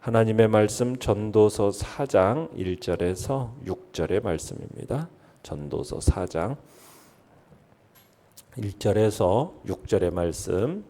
하나님의 말씀 전도서 4장 1절에서 6절의 말씀입니다. 전도서 4장 1절에서 6절의 말씀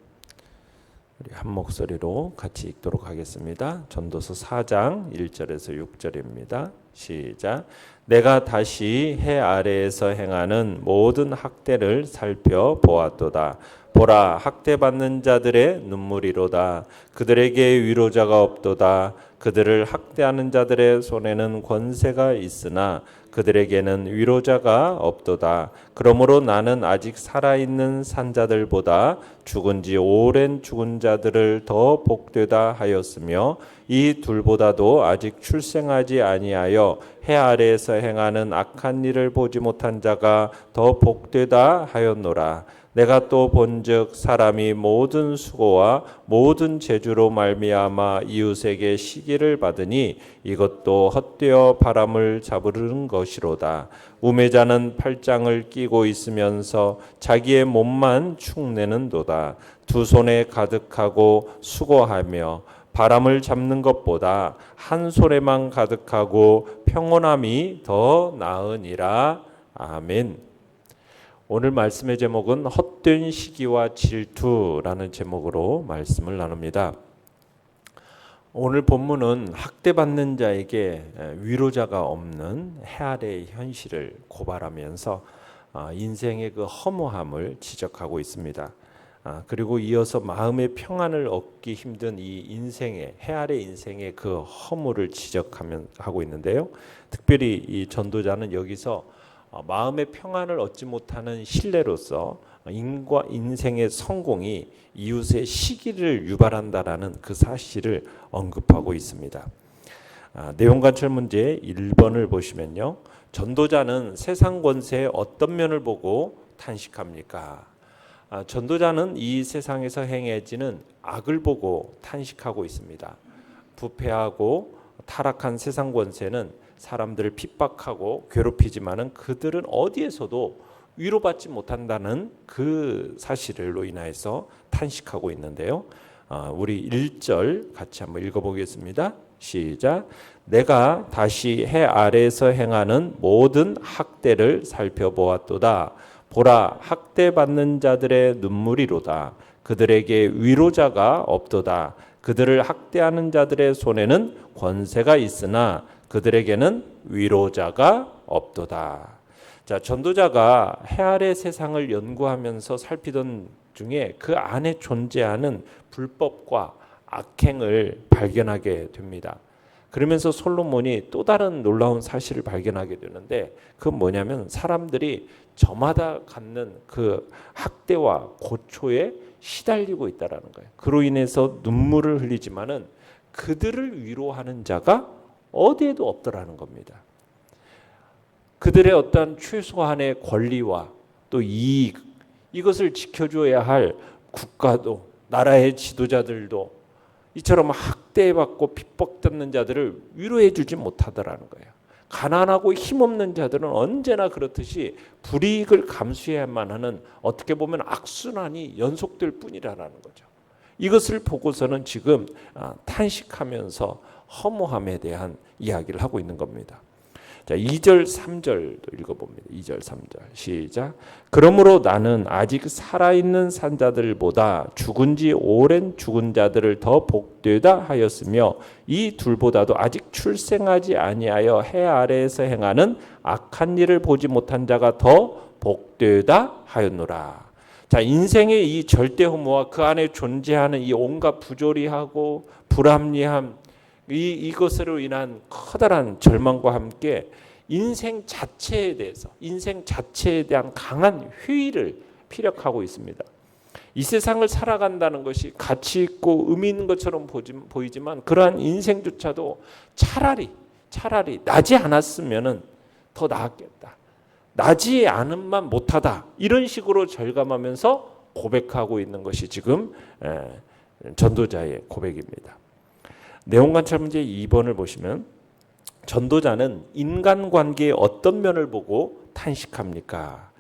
우리 한 목소리로 같이 읽도록 하겠습니다. 전도서 4장 1절에서 6절입니다. 시작. 내가 다시 해 아래에서 행하는 모든 학대를 살펴보았도다. 보라 학대받는 자들의 눈물이로다. 그들에게 위로자가 없도다. 그들을 학대하는 자들의 손에는 권세가 있으나 그들에게는 위로자가 없도다. 그러므로 나는 아직 살아있는 산자들보다 죽은 지 오랜 죽은 자들을 더 복되다 하였으며 이 둘보다도 아직 출생하지 아니하여 해 아래에서 행하는 악한 일을 보지 못한 자가 더 복되다 하였노라. 내가 또 본즉 사람이 모든 수고와 모든 재주로 말미암아 이웃에게 시기를 받으니 이것도 헛되어 바람을 잡으는 것이로다. 우매자는 팔짱을 끼고 있으면서 자기의 몸만 축내는도다. 두 손에 가득하고 수고하며 바람을 잡는 것보다 한 손에만 가득하고 평온함이 더 나으니라. 아멘. 오늘 말씀의 제목은 헛된 시기와 질투라는 제목으로 말씀을 나눕니다. 오늘 본문은 학대받는 자에게 위로자가 없는 해 아래의 현실을 고발하면서 아, 인생의 그 허무함을 지적하고 있습니다. 아, 그리고 이어서 마음의 평안을 얻기 힘든 이 인생의 해 아래 인생의 그 허물을 지적하면 하고 있는데요. 특별히 이 전도자는 여기서 어, 마음의 평안을 얻지 못하는 신뢰로서 인과 인생의 성공이 이웃의 시기를 유발한다라는 그 사실을 언급하고 있습니다. 아, 내용 관찰 문제 1번을 보시면요. 전도자는 세상 권세의 어떤 면을 보고 탄식합니까? 아, 전도자는 이 세상에서 행해지는 악을 보고 탄식하고 있습니다. 부패하고 타락한 세상 권세는 사람들을 핍박하고 괴롭히지만은 그들은 어디에서도 위로받지 못한다는 그 사실로 인하여서 탄식하고 있는데요. 아, 우리 1절 같이 한번 읽어보겠습니다. 시작. 내가 다시 해 아래에서 행하는 모든 학대를 살펴보았도다. 보라 학대받는 자들의 눈물이로다. 그들에게 위로자가 없도다. 그들을 학대하는 자들의 손에는 권세가 있으나 그들에게는 위로자가 없도다. 자, 전도자가 해 아래 세상을 연구하면서 살피던 중에 그 안에 존재하는 불법과 악행을 발견하게 됩니다. 그러면서 솔로몬이 또 다른 놀라운 사실을 발견하게 되는데 그건 뭐냐면 사람들이 저마다 갖는 그 학대와 고초에 시달리고 있다라는 거예요. 그로 인해서 눈물을 흘리지만은 그들을 위로하는 자가 어디에도 없더라는 겁니다. 그들의 어떤 최소한의 권리와 또 이익 이것을 지켜줘야 할 국가도 나라의 지도자들도 이처럼 학대받고 핍박받는 자들을 위로해 주지 못하더라는 거예요. 가난하고 힘없는 자들은 언제나 그렇듯이 불이익을 감수해야만 하는 어떻게 보면 악순환이 연속될 뿐이라는 거죠. 이것을 보고서는 지금 아, 탄식하면서 허무함에 대한 이야기를 하고 있는 겁니다. 자, 2절 3절도 읽어 봅니다. 2절 3절. 시작. 그러므로 나는 아직 살아 있는 산자들보다 죽은 지 오랜 죽은 자들을 더 복되다 하였으며 이 둘보다도 아직 출생하지 아니하여 해 아래에서 행하는 악한 일을 보지 못한 자가 더 복되다 하였노라. 자, 인생의 이 절대 허무와 그 안에 존재하는 이 온갖 부조리하고 불합리함 이 이것으로 인한 커다란 절망과 함께 인생 자체에 대해서 인생 자체에 대한 강한 회의를 피력하고 있습니다. 이 세상을 살아간다는 것이 가치 있고 의미 있는 것처럼 보이지만 그러한 인생조차도 차라리 차라리 나지 않았으면은 더 나았겠다. 나지 않음만 못하다. 이런 식으로 절감하면서 고백하고 있는 것이 지금 전도자의 고백입니다. 내용 관찰 문제 2번을 보시면 전도자는 인간관계의 어떤 면을 보고 탄식합니까?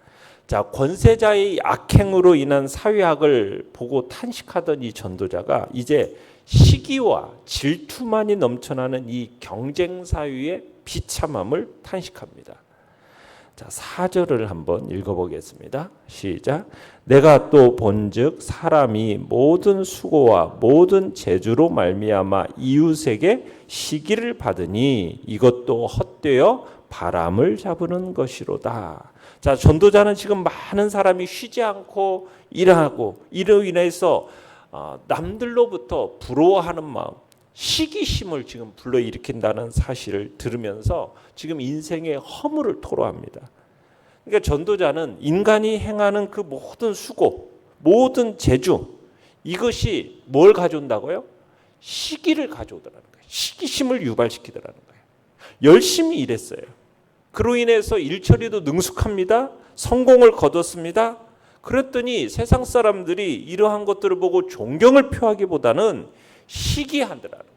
자, 권세자의 악행으로 인한 사회학을 보고 탄식하던 이 전도자가 이제 시기와 질투만이 넘쳐나는 이 경쟁 사회의 비참함을 탄식합니다. 자, 4절을 한번 읽어보겠습니다. 시작. 내가 또 본즉 사람이 모든 수고와 모든 재주로 말미암아 이웃에게 시기를 받으니 이것도 헛되어 바람을 잡으는 것이로다. 자, 전도자는 지금 많은 사람이 쉬지 않고 일하고 이로 인해서 어, 남들로부터 부러워하는 마음, 시기심을 지금 불러일으킨다는 사실을 들으면서 지금 인생의 허물을 토로합니다. 그러니까 전도자는 인간이 행하는 그 모든 수고, 모든 재주 이것이 뭘 가져온다고요? 시기를 가져오더라는 거예요. 시기심을 유발시키더라는 거예요. 열심히 일했어요. 그로 인해서 일처리도 능숙합니다. 성공을 거뒀습니다. 그랬더니 세상 사람들이 이러한 것들을 보고 존경을 표하기보다는 시기하더라는.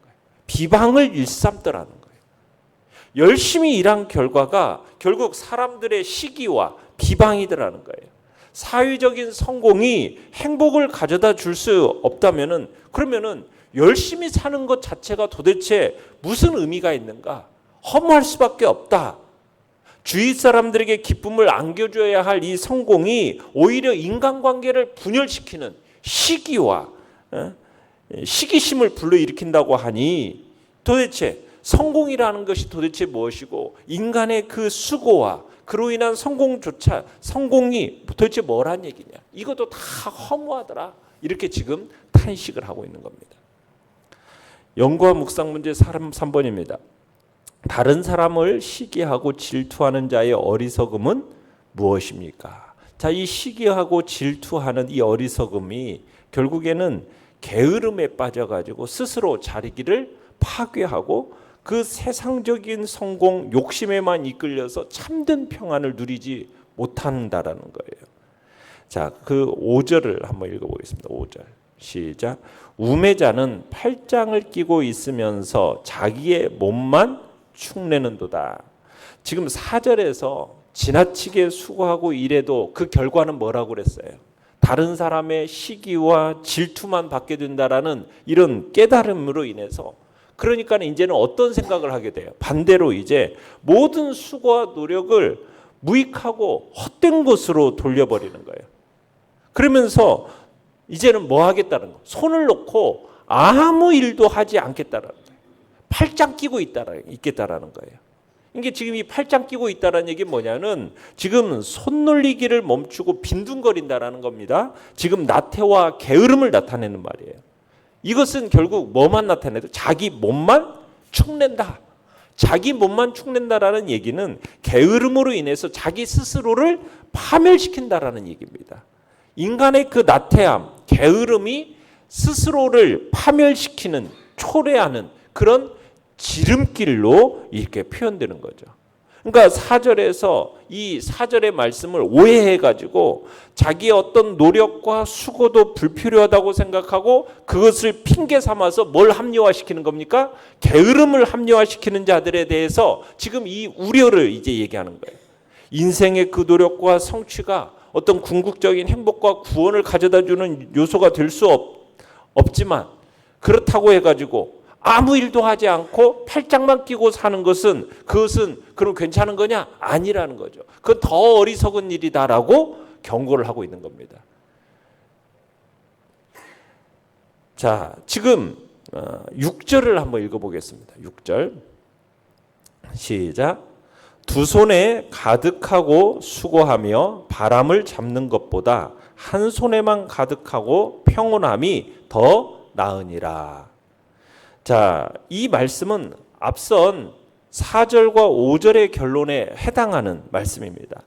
비방을 일삼더라는 거예요. 열심히 일한 결과가 결국 사람들의 시기와 비방이더라는 거예요. 사회적인 성공이 행복을 가져다 줄 수 없다면은 그러면은 열심히 사는 것 자체가 도대체 무슨 의미가 있는가? 허무할 수밖에 없다. 주위 사람들에게 기쁨을 안겨줘야 할 이 성공이 오히려 인간관계를 분열시키는 시기와 어? 시기심을 불러일으킨다고 하니 도대체 성공이라는 것이 도대체 무엇이고 인간의 그 수고와 그로 인한 성공조차 성공이 도대체 뭐란 얘기냐 이것도 다 허무하더라 이렇게 지금 탄식을 하고 있는 겁니다. 연구와 묵상 문제 3번입니다. 다른 사람을 시기하고 질투하는 자의 어리석음은 무엇입니까? 자, 이 시기하고 질투하는 이 어리석음이 결국에는 게으름에 빠져가지고 스스로 자리기를 파괴하고 그 세상적인 성공 욕심에만 이끌려서 참된 평안을 누리지 못한다라는 거예요. 자, 그 5절을 한번 읽어보겠습니다. 5절. 시작. 우매자는 팔짱을 끼고 있으면서 자기의 몸만 축내는도다. 지금 4절에서 지나치게 수고하고 일해도 그 결과는 뭐라고 그랬어요? 다른 사람의 시기와 질투만 받게 된다라는 이런 깨달음으로 인해서 그러니까 이제는 어떤 생각을 하게 돼요? 반대로 이제 모든 수고와 노력을 무익하고 헛된 것으로 돌려버리는 거예요. 그러면서 이제는 뭐 하겠다는 거? 손을 놓고 아무 일도 하지 않겠다는 거예요. 팔짱 끼고 있다라 있겠다라는 거예요. 이게 지금 이 팔짱 끼고 있다라는 얘기 뭐냐는 지금 손놀리기를 멈추고 빈둥거린다라는 겁니다. 지금 나태와 게으름을 나타내는 말이에요. 이것은 결국 뭐만 나타내도 자기 몸만 축낸다. 자기 몸만 축낸다라는 얘기는 게으름으로 인해서 자기 스스로를 파멸시킨다라는 얘기입니다. 인간의 그 나태함, 게으름이 스스로를 파멸시키는 초래하는 그런 지름길로 이렇게 표현되는 거죠. 그러니까 사절에서이 사절의 말씀을 오해해 가지고 자기 어떤 노력과 수고도 불필요하다고 생각하고 그것을 핑계 삼아서 뭘 합리화시키는 겁니까? 게으름을 합리화시키는 자들에 대해서 지금 이 우려를 이제 얘기하는 거예요. 인생의 그 노력과 성취가 어떤 궁극적인 행복과 구원을 가져다 주는 요소가 될 수 없지만 그렇다고 해 가지고 아무 일도 하지 않고 팔짱만 끼고 사는 것은 그것은 그럼 괜찮은 거냐? 아니라는 거죠. 그건 더 어리석은 일이다라고 경고를 하고 있는 겁니다. 자, 지금 6절을 어, 한번 읽어보겠습니다. 6절. 시작. 두 손에 가득하고 수고하며 바람을 잡는 것보다 한 손에만 가득하고 평온함이 더 나으니라. 자, 이 말씀은 앞선 4절과 5절의 결론에 해당하는 말씀입니다.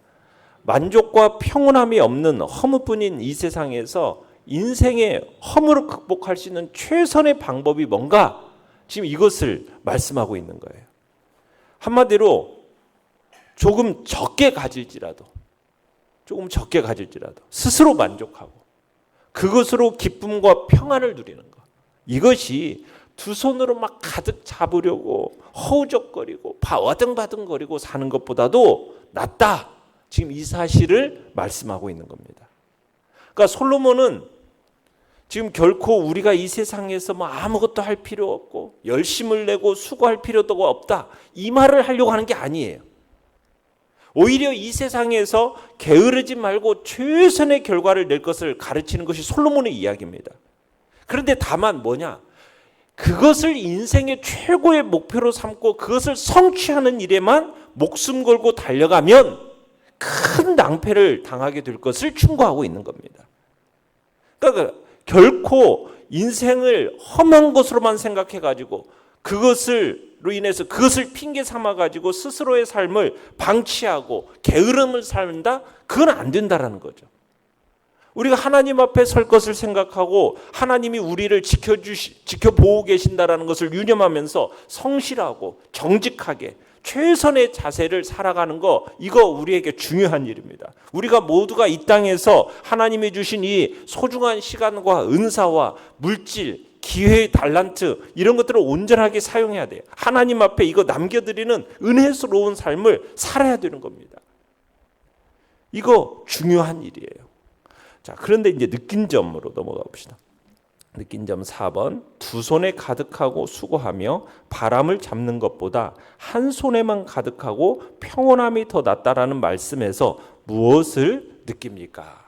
만족과 평온함이 없는 허무뿐인 이 세상에서 인생의 허물을 극복할 수 있는 최선의 방법이 뭔가 지금 이것을 말씀하고 있는 거예요. 한마디로 조금 적게 가질지라도 조금 적게 가질지라도 스스로 만족하고 그것으로 기쁨과 평안을 누리는 것. 이것이 두 손으로 막 가득 잡으려고 허우적거리고 바와등바등거리고 사는 것보다도 낫다. 지금 이 사실을 말씀하고 있는 겁니다. 그러니까 솔로몬은 지금 결코 우리가 이 세상에서 뭐 아무것도 할 필요 없고 열심을 내고 수고할 필요도 없다. 이 말을 하려고 하는 게 아니에요. 오히려 이 세상에서 게으르지 말고 최선의 결과를 낼 것을 가르치는 것이 솔로몬의 이야기입니다. 그런데 다만 뭐냐? 그것을 인생의 최고의 목표로 삼고 그것을 성취하는 일에만 목숨 걸고 달려가면 큰 낭패를 당하게 될 것을 충고하고 있는 겁니다. 그러니까 결코 인생을 험한 것으로만 생각해 가지고 그것을로 인해서 그것을 핑계 삼아 가지고 스스로의 삶을 방치하고 게으름을 살다 그건 안 된다라는 거죠. 우리가 하나님 앞에 설 것을 생각하고 하나님이 우리를 지켜주시 지켜보고 계신다라는 것을 유념하면서 성실하고 정직하게 최선의 자세를 살아가는 거 이거 우리에게 중요한 일입니다. 우리가 모두가 이 땅에서 하나님이 주신 이 소중한 시간과 은사와 물질, 기회, 달란트 이런 것들을 온전하게 사용해야 돼요. 하나님 앞에 이거 남겨드리는 은혜스러운 삶을 살아야 되는 겁니다. 이거 중요한 일이에요. 자, 그런데 이제 느낀 점으로 넘어가 봅시다. 느낀 점 4번 두 손에 가득하고 수고하며 바람을 잡는 것보다 한 손에만 가득하고 평온함이 더 낫다라는 말씀에서 무엇을 느낍니까?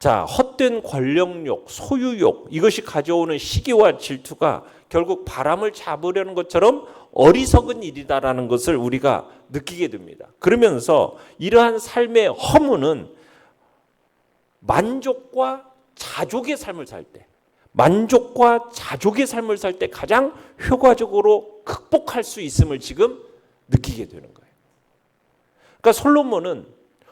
자, 헛된 권력욕, 소유욕 이것이 가져오는 시기와 질투가 결국 바람을 잡으려는 것처럼 어리석은 일이다라는 것을 우리가 느끼게 됩니다. 그러면서 이러한 삶의 허무는 만족과 자족의 삶을 살 때, 만족과 자족의 삶을 살 때 가장 효과적으로 극복할 수 있음을 지금 느끼게 되는 거예요. 그러니까 솔로몬은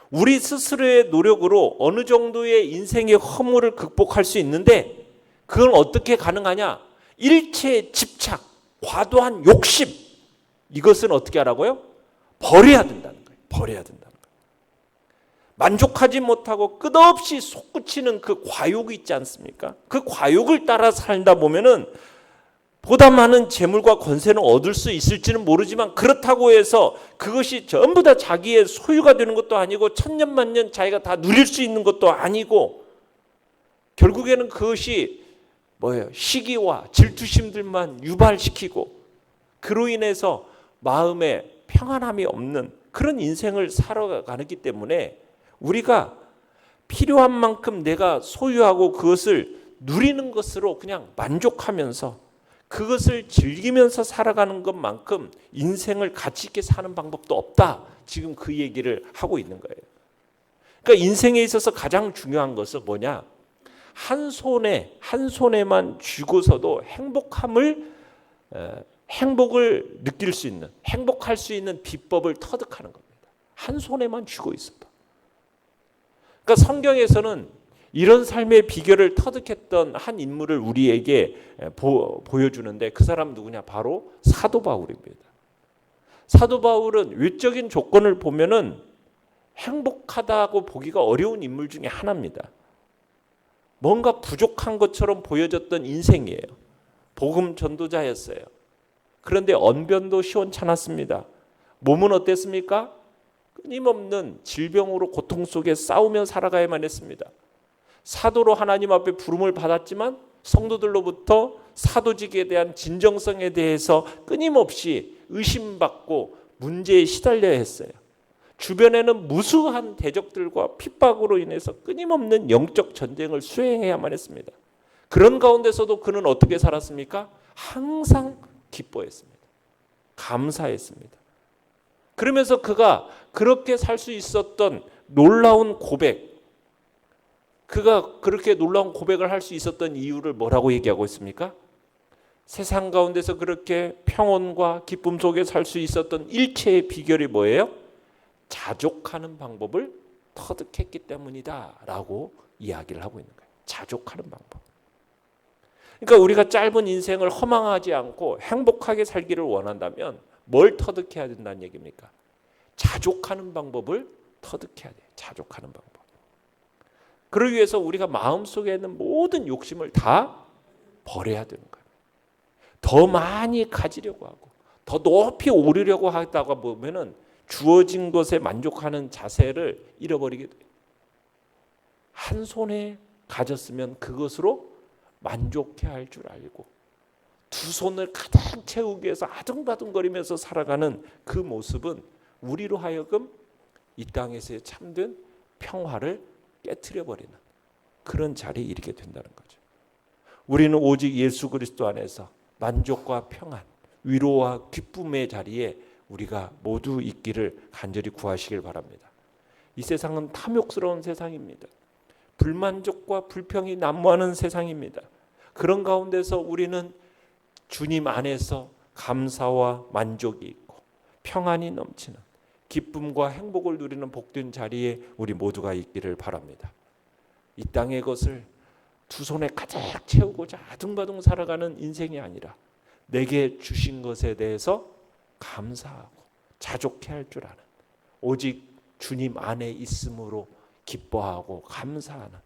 우리 스스로의 노력으로 어느 정도의 인생의 허물을 극복할 수 있는데 그건 어떻게 가능하냐? 일체의 집착, 과도한 욕심 이것은 어떻게 하라고요? 버려야 된다는 거예요. 버려야 된다. 만족하지 못하고 끝없이 솟구치는 그 과욕이 있지 않습니까? 그 과욕을 따라 살다 보면은 보다 많은 재물과 권세는 얻을 수 있을지는 모르지만 그렇다고 해서 그것이 전부 다 자기의 소유가 되는 것도 아니고 천년만년 자기가 다 누릴 수 있는 것도 아니고 결국에는 그것이 뭐예요? 시기와 질투심들만 유발시키고 그로 인해서 마음에 평안함이 없는 그런 인생을 살아가기 때문에 우리가 필요한 만큼 내가 소유하고 그것을 누리는 것으로 그냥 만족하면서 그것을 즐기면서 살아가는 것만큼 인생을 가치 있게 사는 방법도 없다. 지금 그 얘기를 하고 있는 거예요. 그러니까 인생에 있어서 가장 중요한 것은 뭐냐? 한 손에 한 손에만 쥐고서도 행복함을 행복을 느낄 수 있는 행복할 수 있는 비법을 터득하는 겁니다. 한 손에만 쥐고 있어도. 그러니까 성경에서는 이런 삶의 비결을 터득했던 한 인물을 우리에게 보, 보여주는데 그 사람 누구냐? 바로 사도 바울입니다. 사도 바울은 외적인 조건을 보면은 행복하다고 보기가 어려운 인물 중에 하나입니다. 뭔가 부족한 것처럼 보여졌던 인생이에요. 복음 전도자였어요. 그런데 언변도 시원찮았습니다. 몸은 어땠습니까? 끊임없는 질병으로 고통 속에 싸우며 살아가야만 했습니다. 사도로 하나님 앞에 부름을 받았지만 성도들로부터 사도직에 대한 진정성에 대해서 끊임없이 의심받고 문제에 시달려야 했어요. 주변에는 무수한 대적들과 핍박으로 인해서 끊임없는 영적 전쟁을 수행해야만 했습니다. 그런 가운데서도 그는 어떻게 살았습니까? 항상 기뻐했습니다. 감사했습니다. 그러면서 그가 그렇게 살 수 있었던 놀라운 고백, 그가 그렇게 놀라운 고백을 할 수 있었던 이유를 뭐라고 얘기하고 있습니까? 세상 가운데서 그렇게 평온과 기쁨 속에 살 수 있었던 일체의 비결이 뭐예요? 자족하는 방법을 터득했기 때문이다라고 이야기를 하고 있는 거예요. 자족하는 방법. 그러니까 우리가 짧은 인생을 허망하지 않고 행복하게 살기를 원한다면 뭘 터득해야 된다는 얘기입니까? 자족하는 방법을 터득해야 돼요. 자족하는 방법. 그러기 위해서 우리가 마음속에 있는 모든 욕심을 다 버려야 되는 거예요. 더 많이 가지려고 하고 더 높이 오르려고 하다가 보면은 주어진 것에 만족하는 자세를 잃어버리게 돼요. 한 손에 가졌으면 그것으로 만족해 할 줄 알고 두 손을 가득 채우기 위해서 아둥바둥거리면서 살아가는 그 모습은 우리로 하여금 이 땅에서의 참된 평화를 깨뜨려 버리는 그런 자리에 이르게 된다는 거죠. 우리는 오직 예수 그리스도 안에서 만족과 평안, 위로와 기쁨의 자리에 우리가 모두 있기를 간절히 구하시길 바랍니다. 이 세상은 탐욕스러운 세상입니다. 불만족과 불평이 난무하는 세상입니다. 그런 가운데서 우리는 주님 안에서 감사와 만족이 있고 평안이 넘치는 기쁨과 행복을 누리는 복된 자리에 우리 모두가 있기를 바랍니다. 이 땅의 것을 두 손에 가득 채우고자 아둥바둥 살아가는 인생이 아니라 내게 주신 것에 대해서 감사하고 자족해 할 줄 아는 오직 주님 안에 있음으로 기뻐하고 감사하는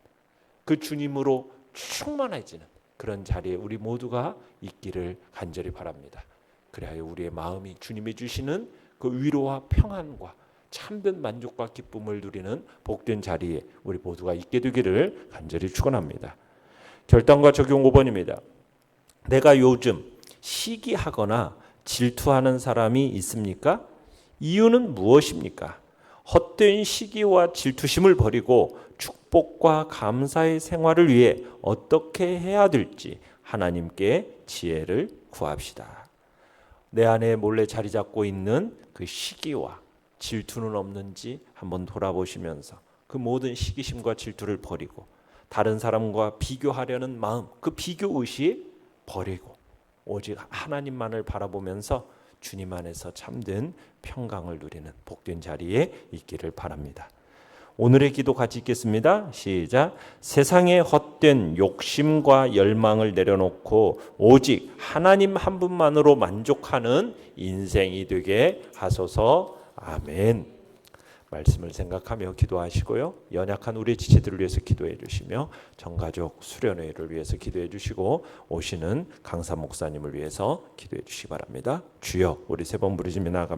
그 주님으로 충만해지는 그런 자리에 우리 모두가 있기를 간절히 바랍니다. 그래야 우리의 마음이 주님이 주시는 그 위로와 평안과 참된 만족과 기쁨을 누리는 복된 자리에 우리 모두가 있게 되기를 간절히 축원합니다. 결단과 적용 5번입니다. 내가 요즘 시기하거나 질투하는 사람이 있습니까? 이유는 무엇입니까? 헛된 시기와 질투심을 버리고 축복과 감사의 생활을 위해 어떻게 해야 될지 하나님께 지혜를 구합시다. 내 안에 몰래 자리 잡고 있는 그 시기와 질투는 없는지 한번 돌아보시면서 그 모든 시기심과 질투를 버리고 다른 사람과 비교하려는 마음, 그 비교 의식 버리고 오직 하나님만을 바라보면서 주님 안에서 참된 평강을 누리는 복된 자리에 있기를 바랍니다. 오늘의 기도 같이 읽겠습니다. 시작. 세상의 헛된 욕심과 열망을 내려놓고 오직 하나님 한 분만으로 만족하는 인생이 되게 하소서. 아멘. 말씀을 생각하며 기도하시고요. 연약한 우리 지체들을 위해서 기도해 주시며 전가족 수련회를 위해서 기도해 주시고 오시는 강사 목사님을 위해서 기도해 주시기 바랍니다. 주여 우리 세 번 부르시며 나아갑니다.